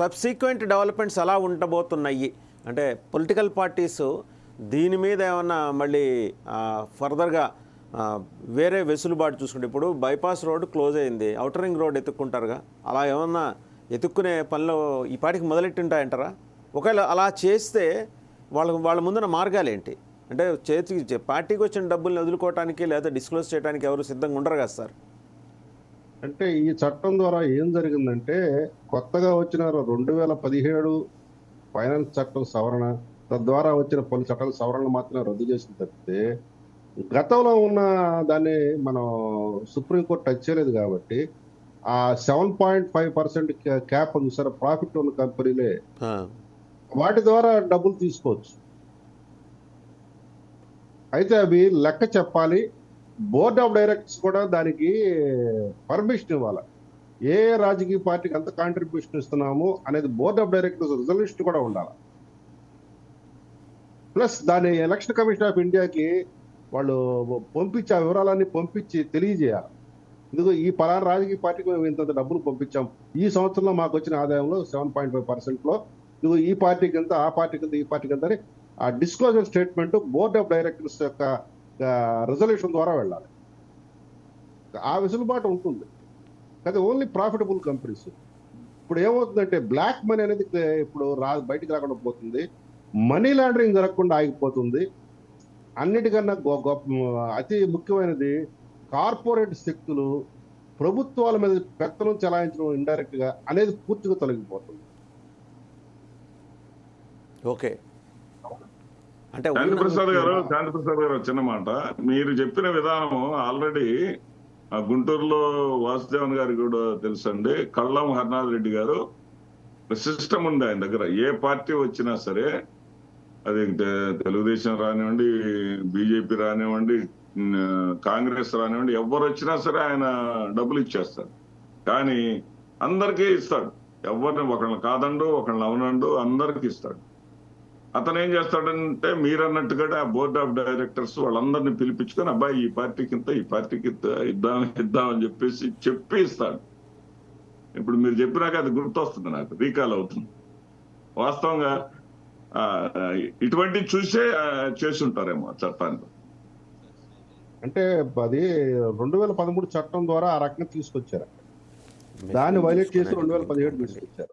Subsequent developments ఎలా ఉండబోతున్నాయి. అంటే పొలిటికల్ పార్టీస్ దీని మీద ఏమన్నా మళ్ళీ ఫర్దర్గా వేరే వెసులుబాటు చూసుకుంటే ఇప్పుడు బైపాస్ రోడ్ క్లోజ్ అయింది. అవుటర్ రింగ్ రోడ్ ఎత్తుక్కుంటారుగా. అలా ఏమన్నా ఎత్తుక్కునే పనిలో ఈ పాటికి మొదలెట్టుంటాయంటారా? ఒకవేళ అలా చేస్తే వాళ్ళ వాళ్ళ ముందున్న మార్గాలు ఏంటి? అంటే చేతికి పార్టీకి వచ్చిన డబ్బుల్ని వదులుకోవటానికి లేదా డిస్క్లోజ్ చేయడానికి ఎవరు సిద్ధంగా ఉండరు కదా సార్? అంటే ఈ చట్టం ద్వారా ఏం జరిగిందంటే కొత్తగా వచ్చిన రెండు వేల పదిహేడు ఫైనాన్స్ చట్టం సవరణ తద్వారా వచ్చిన పలు చట్టాల సవరణలు మాత్రమే రద్దు చేసిన తప్పితే గతంలో ఉన్న దాన్ని మనం సుప్రీంకోర్టు టచ్ చేయలేదు కాబట్టి ఆ seven point five percent cap ఉంది సార్ ప్రాఫిట్ ఉన్న కంపెనీలే వాటి ద్వారా డబ్బులు తీసుకోవచ్చు. అయితే అవి లెక్క చెప్పాలి బోర్డ్ ఆఫ్ డైరెక్టర్స్ కూడా దానికి పర్మిషన్ ఇవ్వాలి. ఏ రాజకీయ పార్టీకి ఎంత కాంట్రిబ్యూషన్ ఇస్తున్నాము అనేది బోర్డ్ ఆఫ్ డైరెక్టర్స్ రిజల్యూషన్ కూడా ఉండాలి. ప్లస్ దాని ఎలక్షన్ కమిషన్ ఆఫ్ ఇండియాకి వాళ్ళు పంపించి ఆ వివరాలన్నీ పంపించి తెలియజేయాలి. ఇదిగో ఈ పలానా రాజకీయ పార్టీకి మేము ఇంత డబ్బులు పంపించాం. ఈ సంవత్సరంలో మాకు వచ్చిన ఆదాయంలో సెవెన్ పాయింట్ ఫైవ్ పర్సెంట్లో ఇదిగో ఈ పార్టీకి ఎంత ఆ పార్టీకి ఎంత ఈ పార్టీకి ఎంత అని ఆ disclosure statement board of directors యొక్క రిజల్యూషన్ ద్వారా వెళ్ళాలి. ఆ వెసులుబాటు ఉంటుంది. అది ఓన్లీ ప్రాఫిటబుల్ కంపెనీస్ ఇప్పుడు ఏమవుతుందంటే బ్లాక్ మనీ అనేది ఇప్పుడు రా బయటికి రాకుండా పోతుంది. మనీ లాండరింగ్ జరగకుండా ఆగిపోతుంది. అన్నిటికన్నా గొప్ప అతి ముఖ్యమైనది కార్పొరేట్ శక్తులు ప్రభుత్వాల మీద పెత్తనం చెలాయించడం ఇండైరెక్ట్గా అనేది పూర్తిగా తొలగిపోతుంది. ఓకే. అంటే శాంతి ప్రసాద్ గారు శాంతి ప్రసాద్ గారు చిన్న మాట. మీరు చెప్పిన విధానం ఆల్రెడీ ఆ గుంటూరులో వాసుదేవన్ గారికి కూడా తెలుసండి. కళ్ళం హర్నాథ్ రెడ్డి గారు సిస్టమ్ ఉంది ఆయన దగ్గర. ఏ పార్టీ వచ్చినా సరే అది తెలుగుదేశం రానివ్వండి బీజేపీ రానివ్వండి కాంగ్రెస్ రానివ్వండి ఎవరు వచ్చినా సరే ఆయన డబ్బులు ఇచ్చేస్తాడు కానీ అందరికీ ఇస్తాడు. ఎవరిని ఒకళ్ళని కాదండు ఒకళ్ళని అవునండు అందరికీ ఇస్తాడు. అతను ఏం చేస్తాడంటే మీరు అన్నట్టుగా ఆ బోర్డ్ ఆఫ్ డైరెక్టర్స్ వాళ్ళందరినీ పిలిపించుకొని అబ్బాయి ఈ పార్టీకి ఇంత ఈ పార్టీకి ఇంత ఇద్దాం ఇద్దాం అని చెప్పేసి చెప్పి ఇస్తాడు ఇప్పుడు మీరు చెప్పినాక అది గుర్తొస్తుంది నాకు రీకాల్ అవుతుంది. వాస్తవంగా ఆ, ఇటువంటి చూసే చేసి ఉంటారేమో చట్టాన్ని. అంటే అది రెండు వేల పదమూడు చట్టం ద్వారా ఆ రకంగా తీసుకొచ్చారు. దాన్ని వైలేట్ చేసి రెండు వేల పదిహేడు తీసుకొచ్చారు.